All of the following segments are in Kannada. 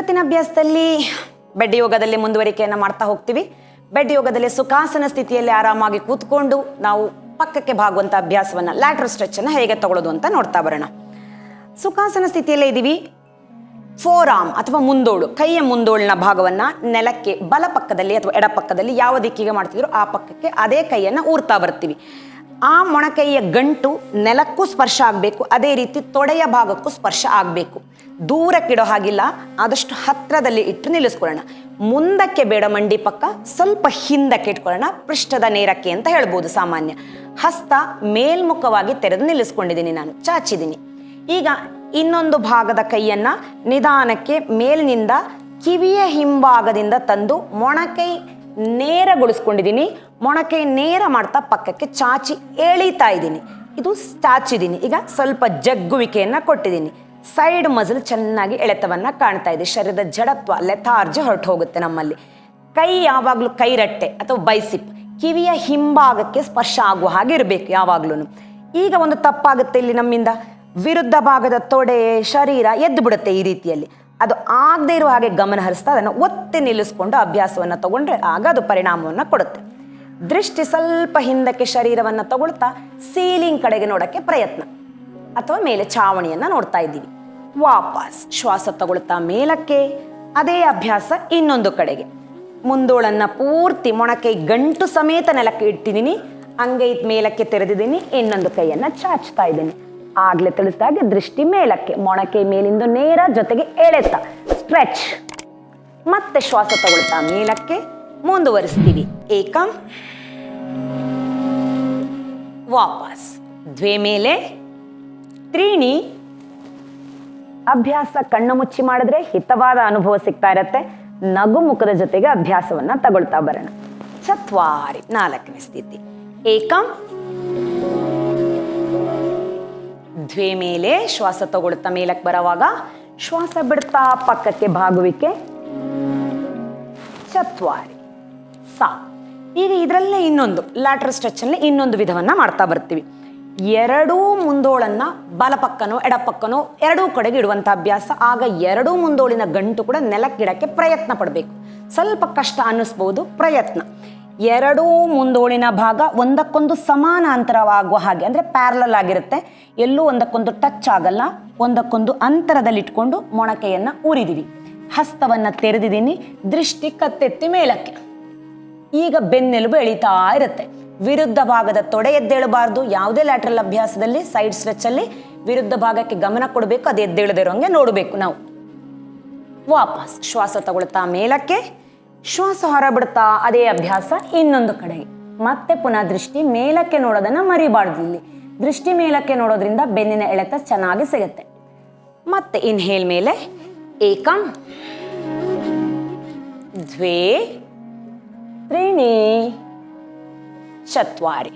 ಇವತ್ತಿನ ಅಭ್ಯಾಸದಲ್ಲಿ ಬೆಡ್ ಯೋಗದಲ್ಲಿ ಮುಂದುವರಿಕೆಯನ್ನು ಮಾಡ್ತಾ ಹೋಗ್ತೀವಿ. ಬೆಡ್ ಯೋಗದಲ್ಲಿ ಸುಖಾಸನ ಸ್ಥಿತಿಯಲ್ಲಿ ಆರಾಮಾಗಿ ಕೂತ್ಕೊಂಡು ನಾವು ಪಕ್ಕಕ್ಕೆ ಬಾಗುವಂಥ ಅಭ್ಯಾಸವನ್ನು ಲ್ಯಾಟ್ರಲ್ ಸ್ಟ್ರೆಚ್ಚನ್ನು ಹೇಗೆ ತಗೊಳ್ಳೋದು ಅಂತ ನೋಡ್ತಾ ಬರೋಣ. ಸುಖಾಸನ ಸ್ಥಿತಿಯಲ್ಲೇ ಇದ್ದೀವಿ ಫೋರ್ ಆರ್ಮ್ ಅಥವಾ ಮುಂದೋಳು, ಕೈಯ ಮುಂದೋಳಿನ ಭಾಗವನ್ನು ನೆಲಕ್ಕೆ ಬಲ ಪಕ್ಕದಲ್ಲಿ ಅಥವಾ ಎಡ ಪಕ್ಕದಲ್ಲಿ ಯಾವ ದಿಕ್ಕಿಗೆ ಮಾಡ್ತಿದ್ರು ಆ ಪಕ್ಕಕ್ಕೆ ಅದೇ ಕೈಯನ್ನು ಊರ್ತಾ ಬರ್ತೀವಿ. ಆ ಮೊಣಕೈಯ ಗಂಟು ನೆಲಕ್ಕೂ ಸ್ಪರ್ಶ ಆಗಬೇಕು, ಅದೇ ರೀತಿ ತೊಡೆಯ ಭಾಗಕ್ಕೂ ಸ್ಪರ್ಶ ಆಗಬೇಕು. ದೂರಕ್ಕಿಡೋ ಹಾಗಿಲ್ಲ, ಆದಷ್ಟು ಹತ್ತಿರದಲ್ಲಿ ಇಟ್ಟು ನಿಲ್ಲಿಸ್ಕೊಳ್ಳೋಣ. ಮುಂದಕ್ಕೆ ಬೇಡ ಮಂಡಿ ಪಕ್ಕ, ಸ್ವಲ್ಪ ಹಿಂದಕ್ಕೆ ಇಟ್ಕೊಳ್ಳೋಣ, ಪೃಷ್ಠದ ನೇರಕ್ಕೆ ಅಂತ ಹೇಳ್ಬೋದು ಸಾಮಾನ್ಯ. ಹಸ್ತ ಮೇಲ್ಮುಖವಾಗಿ ತೆರೆದು ನಿಲ್ಲಿಸ್ಕೊಂಡಿದ್ದೀನಿ ನಾನು, ಚಾಚಿದ್ದೀನಿ. ಈಗ ಇನ್ನೊಂದು ಭಾಗದ ಕೈಯನ್ನ ನಿಧಾನಕ್ಕೆ ಮೇಲಿನಿಂದ ಕಿವಿಯ ಹಿಂಭಾಗದಿಂದ ತಂದು ಮೊಣಕೈ ನೇರಗೊಳಿಸ್ಕೊಂಡಿದ್ದೀನಿ. ಮೊಣಕೈ ನೇರ ಮಾಡ್ತಾ ಪಕ್ಕಕ್ಕೆ ಚಾಚಿ ಎಳೀತಾ ಇದ್ದೀನಿ. ಇದು ಚಾಚಿದ್ದೀನಿ. ಈಗ ಸ್ವಲ್ಪ ಜಗ್ಗುವಿಕೆಯನ್ನು ಕೊಟ್ಟಿದ್ದೀನಿ. ಸೈಡ್ ಮಜಲ್ ಚೆನ್ನಾಗಿ ಎಳೆತವನ್ನ ಕಾಣ್ತಾ ಇದೆ. ಶರೀರದ ಜಡತ್ವ ಲೆಥಾರ್ಜ್ ಹೊರಟು ಹೋಗುತ್ತೆ ನಮ್ಮಲ್ಲಿ. ಕೈ ಯಾವಾಗಲೂ ಕೈರಟ್ಟೆ ಅಥವಾ ಬೈಸಿಪ್ ಕಿವಿಯ ಹಿಂಭಾಗಕ್ಕೆ ಸ್ಪರ್ಶ ಆಗುವ ಹಾಗೆ ಇರಬೇಕು ಯಾವಾಗ್ಲೂ ಈಗ ಒಂದು ತಪ್ಪಾಗುತ್ತೆ ಇಲ್ಲಿ ನಮ್ಮಿಂದ? ವಿರುದ್ಧ ಭಾಗದ ತೊಡೆ, ಶರೀರ ಎದ್ದು ಬಿಡುತ್ತೆ ಈ ರೀತಿಯಲ್ಲಿ. ಅದು ಆಗದೇ ಇರುವ ಹಾಗೆ ಗಮನ ಹರಿಸ್ತಾ ಅದನ್ನು ಒತ್ತಿ ನಿಲ್ಲಿಸ್ಕೊಂಡು ಅಭ್ಯಾಸವನ್ನು ತಗೊಂಡ್ರೆ ಆಗ ಅದು ಪರಿಣಾಮವನ್ನು ಕೊಡುತ್ತೆ. ದೃಷ್ಟಿ ಸ್ವಲ್ಪ ಹಿಂದಕ್ಕೆ ಶರೀರವನ್ನು ತಗೊಳ್ತಾ ಸೀಲಿಂಗ್ ಕಡೆಗೆ ನೋಡೋಕ್ಕೆ ಪ್ರಯತ್ನ. ಅಥವಾ ಮೇಲೆ ಛಾವಣಿಯನ್ನು ನೋಡ್ತಾ ಇದ್ದೀವಿ. ವಾಪಸ್ ಶ್ವಾಸ ತಗೊಳ್ತಾ ಮೇಲಕ್ಕೆ, ಅದೇ ಅಭ್ಯಾಸ ಇನ್ನೊಂದು ಕಡೆಗೆ. ಮುಂದೋಳನ್ನ ಪೂರ್ತಿ ಮೊಣಕೈ ಗಂಟು ಸಮೇತ ನೆಲಕ್ಕೆ ಇಟ್ಟಿದ್ದೀನಿ ಅಂಗೈ ಮೇಲಕ್ಕೆ ತೆರೆದಿದ್ದೀನಿ ಇನ್ನೊಂದು ಕೈಯನ್ನ ಚಾಚ್ತಾ ಇದ್ದೀನಿ. ಆಗ್ಲೇ ತಿಳಿಸಿದಾಗೆ ದೃಷ್ಟಿ ಮೇಲಕ್ಕೆ ಮೊಣಕೈ ಮೇಲಿಂದ ನೇರ ಜೊತೆಗೆ ಎಳೆತ, ಸ್ಟ್ರೆಚ್. ಮತ್ತೆ ಶ್ವಾಸ ತಗೊಳ್ತಾ ಮೇಲಕ್ಕೆ ಮುಂದುವರಿಸ್ತೀವಿ. ಏಕಂ. ವಾಪಸ್ ದ್ವೇ ಮೇಲೆ ತ್ರೀಣಿ ಅಭ್ಯಾಸ ಕಣ್ಣು ಮುಚ್ಚಿ ಮಾಡಿದ್ರೆ ಹಿತವಾದ ಅನುಭವ ಸಿಗ್ತಾ ಇರತ್ತೆ. ನಗು ಮುಖದ ಜೊತೆಗೆ ಅಭ್ಯಾಸವನ್ನ ತಗೊಳ್ತಾ ಬರೋಣ. ಚತ್ವಾರಿ, ನಾಲ್ಕನೇ ಸ್ಥಿತಿ. ಏಕಂ. ದ್ವೇ ಮೇಲೆ ಶ್ವಾಸ ತಗೊಳ್ತಾ ಮೇಲಕ್ಕೆ ಬರುವಾಗ ಶ್ವಾಸ ಬಿಡ್ತಾ ಪಕ್ಕಕ್ಕೆ ಭಾಗುವಿಕೆ ಚತ್ವಾರಿ, ಸಾ. ಈಗ ಇದರಲ್ಲೇ ಇನ್ನೊಂದು ಲ್ಯಾಟ್ರಲ್ ಸ್ಟ್ರೆಚ್ಚಲ್ಲಿ ಇನ್ನೊಂದು ವಿಧವನ್ನ ಮಾಡ್ತಾ ಬರ್ತೀವಿ. ಎರಡೂ ಮುಂದೋಳನ್ನು ಬಲಪಕ್ಕನೋ, ಎಡಪಕ್ಕನೋ ಎರಡೂ ಕಡೆಗೆ ಇಡುವಂಥ ಅಭ್ಯಾಸ. ಆಗ ಎರಡೂ ಮುಂದೋಳಿನ ಗಂಟು ಕೂಡ ನೆಲಕ್ಕಿಡಕ್ಕೆ ಪ್ರಯತ್ನ ಪಡಬೇಕು. ಸ್ವಲ್ಪ ಕಷ್ಟ ಅನ್ನಿಸ್ಬೋದು, ಪ್ರಯತ್ನ. ಎರಡೂ ಮುಂದೋಳಿನ ಭಾಗ ಒಂದಕ್ಕೊಂದು ಸಮಾನಾಂತರವಾಗುವ ಹಾಗೆ, ಅಂದರೆ ಪ್ಯಾರಲಲ್ ಆಗಿರುತ್ತೆ. ಎಲ್ಲೂ ಒಂದಕ್ಕೊಂದು ಟಚ್ ಆಗಲ್ಲ, ಒಂದಕ್ಕೊಂದು ಅಂತರದಲ್ಲಿಟ್ಕೊಂಡು ಮೊಣಕೆಯನ್ನು ಊರಿದೀವಿ. ಹಸ್ತವನ್ನು ತೆರೆದಿದ್ದೀನಿ, ದೃಷ್ಟಿ ಕತ್ತೆತ್ತಿ ಮೇಲಕ್ಕೆ. ಈಗ ಬೆನ್ನೆಲುಬು ಎಳಿತಾ ಇರುತ್ತೆ. ವಿರುದ್ಧ ಭಾಗದ ತೊಡೆ ಎದ್ದೇಳಬಾರ್ದು. ಯಾವುದೇ ಲ್ಯಾಟ್ರಲ್ ಅಭ್ಯಾಸದಲ್ಲಿ ಸೈಡ್ ಸ್ಟ್ರೆಚ್ಚಲ್ಲಿ ವಿರುದ್ಧ ಭಾಗಕ್ಕೆ ಗಮನ ಕೊಡಬೇಕು, ಅದು ಎದ್ದೇಳದಿರೋ ಹಂಗೆ ನೋಡಬೇಕು ನಾವು. ವಾಪಸ್ ಶ್ವಾಸ ತಗೊಳ್ತಾ ಮೇಲಕ್ಕೆ, ಶ್ವಾಸ ಹೊರಬಿಡ್ತಾ ಅದೇ ಅಭ್ಯಾಸ ಇನ್ನೊಂದು ಕಡೆ. ಮತ್ತೆ ಪುನಃ ದೃಷ್ಟಿ ಮೇಲಕ್ಕೆ ನೋಡೋದನ್ನು ಮರಿಬಾರ್ದು ಇಲ್ಲಿ. ದೃಷ್ಟಿ ಮೇಲಕ್ಕೆ ನೋಡೋದ್ರಿಂದ ಬೆನ್ನಿನ ಎಳೆತ ಚೆನ್ನಾಗಿ ಸಿಗುತ್ತೆ. ಮತ್ತೆ ಇನ್ಹೇಲ್ ಮೇಲೆ, ಏಕಂ, ದ್ವೇ, ತ್ರೀಣಿ. चत्वारि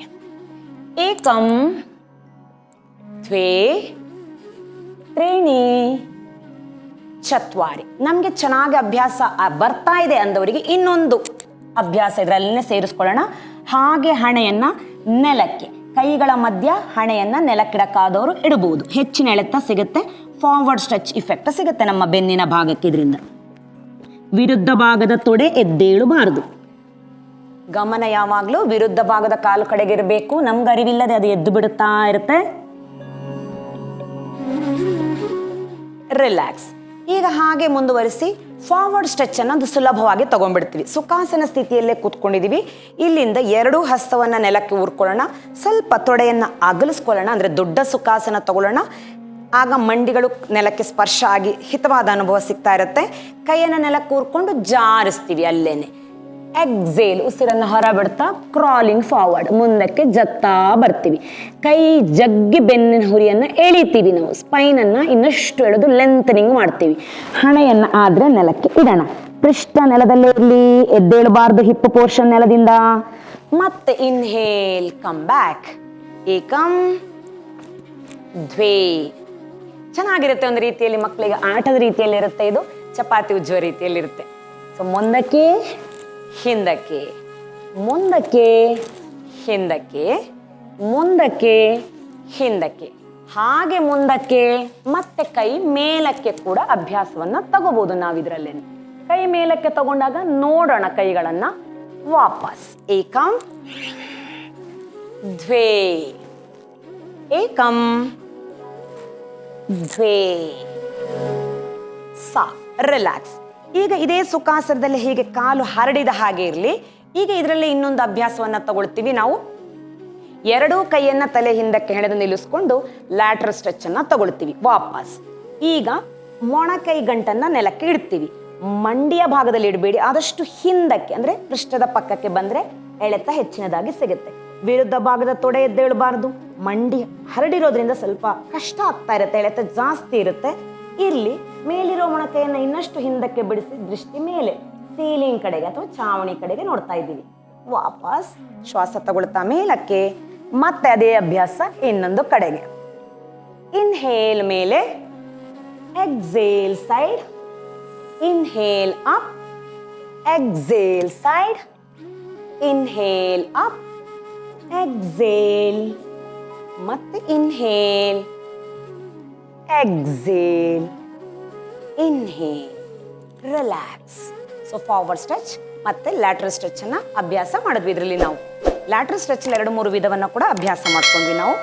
एकं द्वे त्रीणि ಚತ್ವಾರಿ ನಮಗೆ ಚೆನ್ನಾಗಿ ಅಭ್ಯಾಸ ಆ, ಬರ್ತಾ ಇದೆ ಅಂದವರಿಗೆ ಇನ್ನೊಂದು ಅಭ್ಯಾಸ ಇದರಲ್ಲೇ ಸೇರಿಸ್ಕೊಳ್ಳೋಣ ಹಾಗೆ ಹಣೆಯನ್ನ ನೆಲಕ್ಕೆ ಕೈಗಳ ಮಧ್ಯ ಹಣೆಯನ್ನ ನೆಲಕ್ಕಿಡಕ್ಕಾದವರು ಇಡಬಹುದು ಹೆಚ್ಚಿನ ಎಳೆತ ಸಿಗುತ್ತೆ ಫಾರ್ವರ್ಡ್ ಸ್ಟ್ರೆಚ್ ಇಫೆಕ್ಟ್ ಸಿಗುತ್ತೆ ನಮ್ಮ ಬೆನ್ನಿನ ಭಾಗಕ್ಕೆ ಇದರಿಂದ ವಿರುದ್ಧ ಭಾಗದ ತೊಡೆ ಎದ್ದೇಳಬಾರದು ಗಮನ ಯಾವಾಗಲೂ ವಿರುದ್ಧ ಭಾಗದ ಕಾಲು ಕಡೆಗಿರಬೇಕು. ನಮ್ಗೆ ಅರಿವಿಲ್ಲದೆ ಅದು ಎದ್ದು ಬಿಡುತ್ತಾ ಇರುತ್ತೆ. ರಿಲ್ಯಾಕ್ಸ್ ಈಗ ಹಾಗೆ ಮುಂದುವರಿಸಿ ಫಾರ್ವರ್ಡ್ ಸ್ಟ್ರೆಚ್ ಅನ್ನು ಅದು ಸುಲಭವಾಗಿ ತಗೊಂಡ್ಬಿಡ್ತೀವಿ. ಸುಖಾಸನ ಸ್ಥಿತಿಯಲ್ಲೇ ಕೂತ್ಕೊಂಡಿದ್ದೀವಿ ಇಲ್ಲಿಂದ ಎರಡೂ ಹಸ್ತವನ್ನ ನೆಲಕ್ಕೆ ಊರ್ಕೊಳ್ಳೋಣ. ಸ್ವಲ್ಪ ತೊಡೆಯನ್ನ ಅಗಲಿಸ್ಕೊಳ್ಳೋಣ, ಅಂದ್ರೆ ದೊಡ್ಡ ಸುಖಾಸನ ತಗೊಳ್ಳೋಣ. ಆಗ ಮಂಡಿಗಳು ನೆಲಕ್ಕೆ ಸ್ಪರ್ಶ ಆಗಿ ಹಿತವಾದ ಅನುಭವ ಸಿಗ್ತಾ ಇರುತ್ತೆ. ಕೈಯನ್ನು ನೆಲಕ್ಕೆ ಊರ್ಕೊಂಡು ಜಾರಿಸ್ತೀವಿ ಅಲ್ಲೇನೆ. ಎಕ್ಸೇಲ್ ಉಸಿರನ್ನು ಹೊರಬಿಡ್ತಾ ಕ್ರಾಲಿಂಗ್ ಫಾರ್ವರ್ಡ್ ಮುಂದಕ್ಕೆ ಜತ್ತಾ ಬರ್ತೀವಿ. ಕೈ ಜಗ್ಗಿ ಬೆನ್ನಿನ ಹುರಿಯನ್ನು ಎಳಿತೀವಿ ನಾವು. ಸ್ಪೈನನ್ನು ಇನ್ನಷ್ಟು ಎಳೆದು ಲೆಂತನಿಂಗ್ ಮಾಡ್ತೀವಿ. ಹಣೆಯನ್ನು ಆದ್ರೆ ನೆಲಕ್ಕೆ ಇಡೋಣ. ಪೃಷ್ಠ ನೆಲದಲ್ಲೇ ಇರಲಿ, ಎದ್ದೇಳಬಾರ್ದು ಹಿಪ್ ಪೋರ್ಷನ್ ನೆಲದಿಂದ. ಮತ್ತೆ ಇನ್ಹೇಲ್ ಕಮ್ ಬ್ಯಾಕ್ ಏಕಂ ದ್ವೇ. ಚೆನ್ನಾಗಿರುತ್ತೆ ಒಂದು ರೀತಿಯಲ್ಲಿ ಮಕ್ಕಳಿಗೆ ಆಟದ ರೀತಿಯಲ್ಲಿ ಇರುತ್ತೆ ಇದು. ಚಪಾತಿ ಉಜ್ಜುವ ರೀತಿಯಲ್ಲಿ ಇರುತ್ತೆ ಸೊ ಮುಂದಕ್ಕೆ ಹಿಂದಕ್ಕೆ, ಮುಂದಕ್ಕೆ ಹಿಂದಕ್ಕೆ ಮುಂದಕ್ಕೆ, ಹಿಂದಕ್ಕೆ. ಹಾಗೆ ಮುಂದಕ್ಕೆ, ಮತ್ತೆ ಕೈ ಮೇಲಕ್ಕೆ ಕೂಡ ಅಭ್ಯಾಸವನ್ನ ತಗೋಬಹುದು ನಾವು ಇದರಲ್ಲಿ ಕೈ ಮೇಲಕ್ಕೆ ತಗೊಂಡಾಗ ನೋಡೋಣ ಕೈಗಳನ್ನ ವಾಪಸ್. ಏಕಂ, ದ್ವೇ. ಏಕಂ, ದ್ವೇ. ಸಾ, ರಿಲ್ಯಾಕ್ಸ್. ಈಗ ಇದೇ ಸುಖಾಸನದಲ್ಲಿ ಹೀಗೆ ಕಾಲು ಹರಡಿದ ಹಾಗೆ ಇರಲಿ. ಈಗ ಇದರಲ್ಲಿ ಇನ್ನೊಂದು ಅಭ್ಯಾಸವನ್ನು ತಗೊಳ್ತೀವಿ ನಾವು. ಎರಡೂ ಕೈಯನ್ನ ತಲೆ ಹಿಂದಕ್ಕೆ ಹೆಣೆದು ನಿಲ್ಲಿಸ್ಕೊಂಡು ಲ್ಯಾಟ್ರ್ ಸ್ಟ್ರೆಚ್ ಅನ್ನ ತಗೊಳ್ತೀವಿ ವಾಪಸ್. ಈಗ ಮೊಣಕೈ ಗಂಟನ್ನ ನೆಲಕ್ಕೆ ಇಡ್ತೀವಿ. ಮಂಡಿಯ ಭಾಗದಲ್ಲಿ ಇಡಬೇಡಿ. ಆದಷ್ಟು ಹಿಂದಕ್ಕೆ, ಅಂದ್ರೆ ಪೃಷ್ಠದ ಪಕ್ಕಕ್ಕೆ ಬಂದ್ರೆ ಎಳೆತ ಹೆಚ್ಚಿನದಾಗಿ ಸಿಗುತ್ತೆ. ವಿರುದ್ಧ ಭಾಗದ ತೊಡೆ ಎದ್ದೇಳಬಾರದು. ಮಂಡಿ ಹರಡಿರೋದ್ರಿಂದ ಸ್ವಲ್ಪ ಕಷ್ಟ ಆಗ್ತಾ ಇರುತ್ತೆ, ಎಳೆತ ಜಾಸ್ತಿ ಇರುತ್ತೆ. ಇರ್ಲಿ. ಮೇಲಿರೋ ಮೊಣಕೈಯನ್ನು ಇನ್ನಷ್ಟು ಹಿಂದಕ್ಕೆ ಬಿಡಿಸಿ ದೃಷ್ಟಿ ಮೇಲೆ ಸೀಲಿಂಗ್ ಕಡೆಗೆ ಅಥವಾ ಚಾವಣಿ ಕಡೆಗೆ ನೋಡ್ತಾ ಇದ್ದೀವಿ. ವಾಪಸ್ ಶ್ವಾಸ ತಗೊಳ್ತಾ ಮೇಲಕ್ಕೆ, ಮತ್ತೆ ಅದೇ ಅಭ್ಯಾಸ ಇನ್ನೊಂದು ಕಡೆಗೆ. ಇನ್ಹೇಲ್ ಮೇಲೆ exhale side inhale up exhale side inhale up exhale ಮತ್ತೆ inhale exhale inhale relax so forward stretch ಮತ್ತೆ ಲ್ಯಾಟ್ರಲ್ ಸ್ಟ್ರೆಚ್ ಅನ್ನ ಅಭ್ಯಾಸ ಮಾಡಿದ್ವಿ ಇದರಲ್ಲಿ ನಾವು. ಲ್ಯಾಟ್ರಲ್ ಸ್ಟ್ರೆಚ್ ಎರಡು, ಮೂರು ವಿಧವನ್ನು ಕೂಡ ಅಭ್ಯಾಸ ಮಾಡ್ಕೊಂಡ್ವಿ ನಾವು.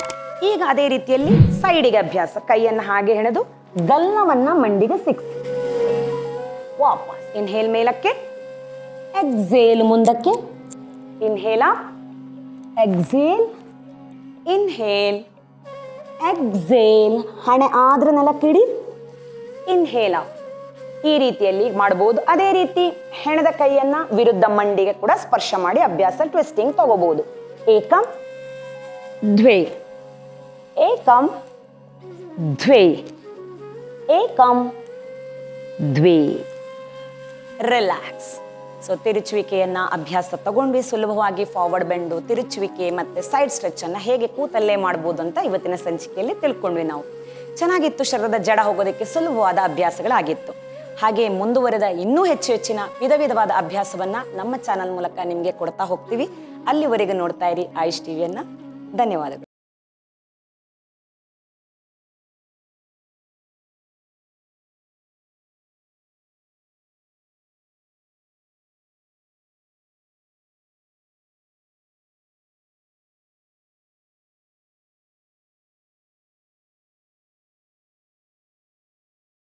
ಈಗ ಅದೇ ರೀತಿಯಲ್ಲಿ ಸೈಡಿಗೆ ಅಭ್ಯಾಸ. ಕೈಯನ್ನು ಹಾಗೆ ಹೆಣೆದು ಗಲ್ಲವನ್ನ ಮಂಡಿಗೆ ಸಿಕ್ಸ್. ವಾಪಸ್ ಇನ್ಹೇಲ್ ಮೇಲಕ್ಕೆ. ಎಕ್ಸೇಲ್ ಮುಂದಕ್ಕೆ. ಇನ್ಹೇಲ್ ಎಕ್ಸೇಲ್ ಇನ್ಹೇಲ್ ಎಕ್ಸೇಲ್ ಹಣೆ ಆದ್ರೆ ನೆಲಕ್ಕಿಡಿ. ಇನ್ಹೇಲ್. ಅಪ್ ಈ ರೀತಿಯಲ್ಲಿ ಮಾಡಬಹುದು ಅದೇ ರೀತಿ ಹೆಣದ ಕೈಯನ್ನ ವಿರುದ್ಧ ಮಂಡಿಗೆ ಕೂಡ ಸ್ಪರ್ಶ ಮಾಡಿ ಅಭ್ಯಾಸ ಟ್ವಿಸ್ಟಿಂಗ್ ತಗೋಬಹುದು ಏಕಂ ದ್ವೇ. ಏಕಂ ದ್ವೇ. ಏಕಂ ದ್ವೇ. ರಿಲ್ಯಾಕ್ಸ್ ಸೊ ತಿರುಚುವಿಕೆಯನ್ನ ಅಭ್ಯಾಸ ತಗೊಂಡ್ವಿ. ಸುಲಭವಾಗಿ ಫಾರ್ವರ್ಡ್ ಬೆಂಡು ತಿರುಚುವಿಕೆ ಮತ್ತೆ ಸೈಡ್ ಸ್ಟ್ರೆಚ್ ಅನ್ನ ಹೇಗೆ ಕೂತಲ್ಲೇ ಮಾಡಬಹುದು ಅಂತ ಇವತ್ತಿನ ಸಂಚಿಕೆಯಲ್ಲಿ ತಿಳ್ಕೊಂಡ್ವಿ ನಾವು. ಚೆನ್ನಾಗಿತ್ತು ಶರೀರದ ಜಡ ಹೋಗೋದಕ್ಕೆ ಸುಲಭವಾದ ಅಭ್ಯಾಸಗಳಾಗಿತ್ತು. ಹಾಗೆ ಮುಂದುವರೆದ ಇನ್ನೂ ಹೆಚ್ಚು ಹೆಚ್ಚಿನ ವಿಧ ವಿಧವಾದ ಅಭ್ಯಾಸವನ್ನ ನಮ್ಮ ಚಾನಲ್ ಮೂಲಕ ನಿಮಗೆ ಕೊಡ್ತಾ ಹೋಗ್ತೀವಿ. ಅಲ್ಲಿವರೆಗೂ ನೋಡ್ತಾ ಇರಿ ಆಯುಷ್ ಟಿವಿಯನ್ನ. ಧನ್ಯವಾದಗಳು.